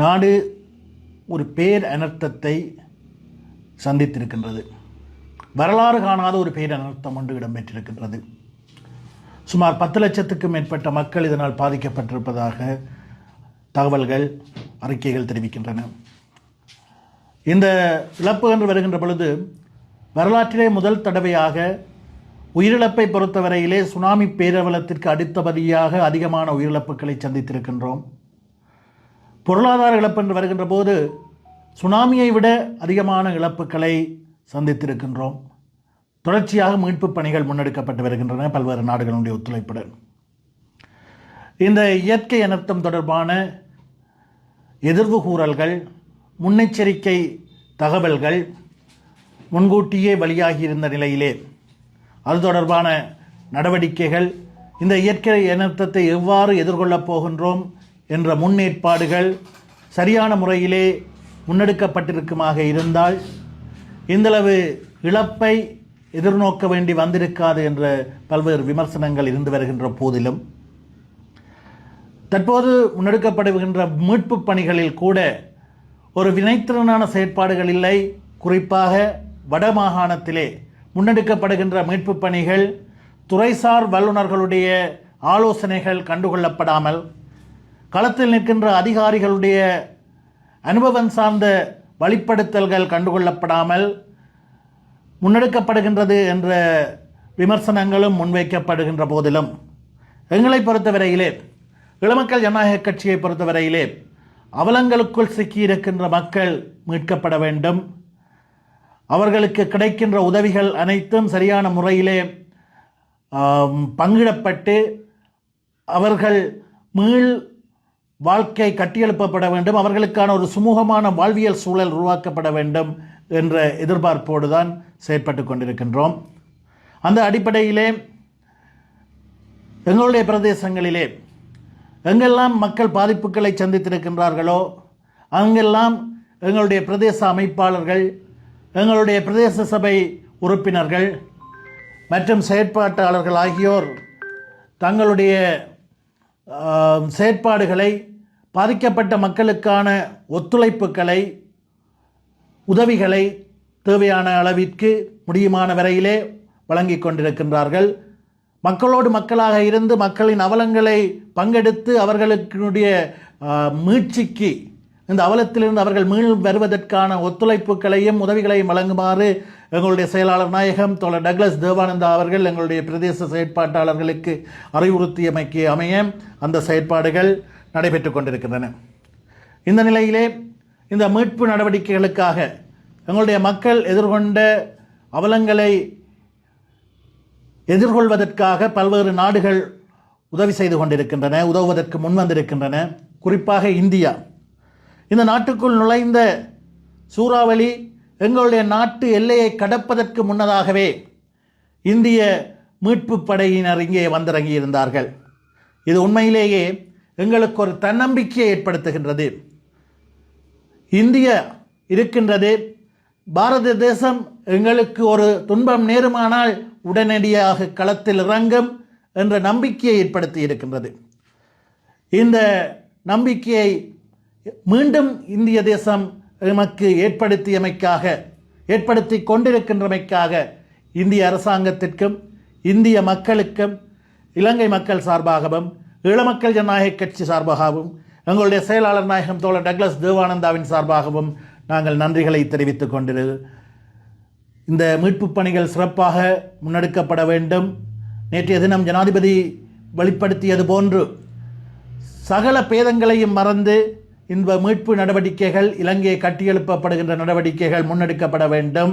நாடு ஒரு பேர் அனர்த்தத்தை சந்தித்திருக்கின்றது. வரலாறு காணாத ஒரு பேர் அனர்த்தம் ஒன்று இடம்பெற்றிருக்கின்றது. சுமார் பத்து லட்சத்துக்கும் மேற்பட்ட மக்கள் இதனால் பாதிக்கப்பட்டிருப்பதாக தகவல்கள் அறிக்கைகள் தெரிவிக்கின்றன. இந்த இழப்பு என்று வருகின்ற பொழுது வரலாற்றிலே முதல் தடவையாக உயிரிழப்பை பொறுத்தவரையிலே சுனாமி பேரவலத்திற்கு அடுத்தபடியாக அதிகமான உயிரிழப்புகளை சந்தித்திருக்கின்றோம். பொருளாதார இழப்பு என்று வருகின்ற போது சுனாமியை விட அதிகமான இழப்புகளை சந்தித்திருக்கின்றோம். தொடர்ச்சியாக மீட்புப் பணிகள் முன்னெடுக்கப்பட்டு வருகின்றன. பல்வேறு நாடுகளுடைய ஒத்துழைப்புடன். இந்த இயற்கை அனர்த்தம் தொடர்பான எதிர்வு கூறல்கள் முன்னெச்சரிக்கை தகவல்கள் முன்கூட்டியே வெளியாகியிருந்த நிலையிலே அது தொடர்பான நடவடிக்கைகள் இந்த இயற்கை அனர்த்தத்தை எவ்வாறு எதிர்கொள்ளப் போகின்றோம் என்ற முன்னேற்பாடுகள் சரியான முறையிலே முன்னெடுக்கப்பட்டிருக்குமாக இருந்தால் இந்தளவு இழப்பை எதிர்நோக்க வேண்டி வந்திருக்காது என்ற பல்வேறு விமர்சனங்கள் இருந்து வருகின்ற போதிலும் தற்போது முன்னெடுக்கப்படுகின்ற மீட்பு பணிகளில் கூட ஒரு வினைத்திறனான செயற்பாடுகள் இல்லை. குறிப்பாக வடமாகாணத்திலே முன்னெடுக்கப்படுகின்ற மீட்பு பணிகள் துறைசார் வல்லுநர்களுடைய ஆலோசனைகள் கண்டுகொள்ளப்படாமல் களத்தில் நிற்கின்ற அதிகாரிகளுடைய அனுபவம் சார்ந்த வழிப்படுத்தல்கள் கண்டுகொள்ளப்படாமல் முன்னெடுக்கப்படுகின்றது என்ற விமர்சனங்களும் முன்வைக்கப்படுகின்ற போதிலும். எங்களை பொறுத்தவரையிலே இளமக்கள் ஜனநாயக கட்சியை பொறுத்தவரையிலே அவலங்களுக்குள் சிக்கியிருக்கின்ற மக்கள் மீட்கப்பட வேண்டும். அவர்களுக்கு கிடைக்கின்ற உதவிகள் அனைத்தும் சரியான முறையிலே பங்கிடப்பட்டு அவர்கள் மீள் வாழ்க்கை கட்டியெழுப்பப்பட வேண்டும். அவர்களுக்கான ஒரு சுமூகமான வாழ்வியல் சூழல் உருவாக்கப்பட வேண்டும் என்ற எதிர்பார்ப்போடு தான் செயற்பட்டு கொண்டிருக்கின்றோம். அந்த அடிப்படையிலே எங்களுடைய பிரதேசங்களிலே எங்கெல்லாம் மக்கள் பாதிப்புகளை சந்தித்திருக்கின்றார்களோ அங்கெல்லாம் எங்களுடைய பிரதேச அமைப்பாளர்கள் எங்களுடைய பிரதேச சபை உறுப்பினர்கள் மற்றும் செயற்பாட்டாளர்கள் ஆகியோர் தங்களுடைய செயற்பாடுகளை பாதிக்கப்பட்ட மக்களுக்கான ஒத்துழைப்புகளை உதவிகளை தேவையான அளவிற்கு முடியுமான வரையிலே வழங்கி கொண்டிருக்கின்றார்கள். மக்களோடு மக்களாக இருந்து மக்களின் அவலங்களை பங்கெடுத்து அவர்களுடைய மீட்சிக்கு இந்த அவலத்திலிருந்து அவர்கள் மீள் வருவதற்கான ஒத்துழைப்புகளையும் உதவிகளையும் வழங்குமாறு எங்களுடைய செயலாளர் நாயகம் தோழர் டக்ளஸ் தேவானந்தா அவர்கள் எங்களுடைய பிரதேச செயற்பாட்டாளர்களுக்கு அறிவுறுத்தியமைக்கு அமைய அந்த செயற்பாடுகள் நடைபெற்று கொண்டிருக்கின்றன. இந்த நிலையிலே இந்த மீட்பு நடவடிக்கைகளுக்காக எங்களுடைய மக்கள் எதிர்கொண்ட அவலங்களை எதிர்கொள்வதற்காக பல்வேறு நாடுகள் உதவி செய்து கொண்டிருக்கின்றன உதவுவதற்கு முன்வந்திருக்கின்றன குறிப்பாக இந்தியா. இந்த நாட்டுக்குள் நுழைந்த சூறாவளி எங்களுடைய நாட்டு எல்லையை கடப்பதற்கு முன்னதாகவே இந்திய மீட்பு படையினர் இங்கே வந்திறங்கியிருந்தார்கள். இது உண்மையிலேயே எங்களுக்கு ஒரு தன்னம்பிக்கையை ஏற்படுத்துகின்றது. இந்தியா இருக்கின்றது. பாரத தேசம் எங்களுக்கு ஒரு துன்பம் நேருமானால் உடனடியாக களத்தில் இறங்கும் என்ற நம்பிக்கையை ஏற்படுத்தி இருக்கின்றது. இந்த நம்பிக்கையை மீண்டும் இந்திய தேசம் எமக்கு ஏற்படுத்தியமைக்காக ஏற்படுத்தி கொண்டிருக்கின்றமைக்காக இந்திய அரசாங்கத்திற்கும் இந்திய மக்களுக்கும் இலங்கை மக்கள் சார்பாகவும் ஈழமக்கள் ஜனநாயக கட்சி சார்பாகவும் எங்களுடைய செயலாளர் நாயகம் தோழர் டக்ளஸ் தேவானந்தாவின் சார்பாகவும் நாங்கள் நன்றிகளை தெரிவித்துக் கொண்டிரு இந்த மீட்புப் பணிகள் சிறப்பாக முன்னெடுக்கப்பட வேண்டும். நேற்றைய தினம் ஜனாதிபதி வெளிப்படுத்தியது போன்று சகல பேதங்களையும் மறந்து இந்த மீட்பு நடவடிக்கைகள் இலங்கையை கட்டியெழுப்பப்படுகின்ற நடவடிக்கைகள் முன்னெடுக்கப்பட வேண்டும்.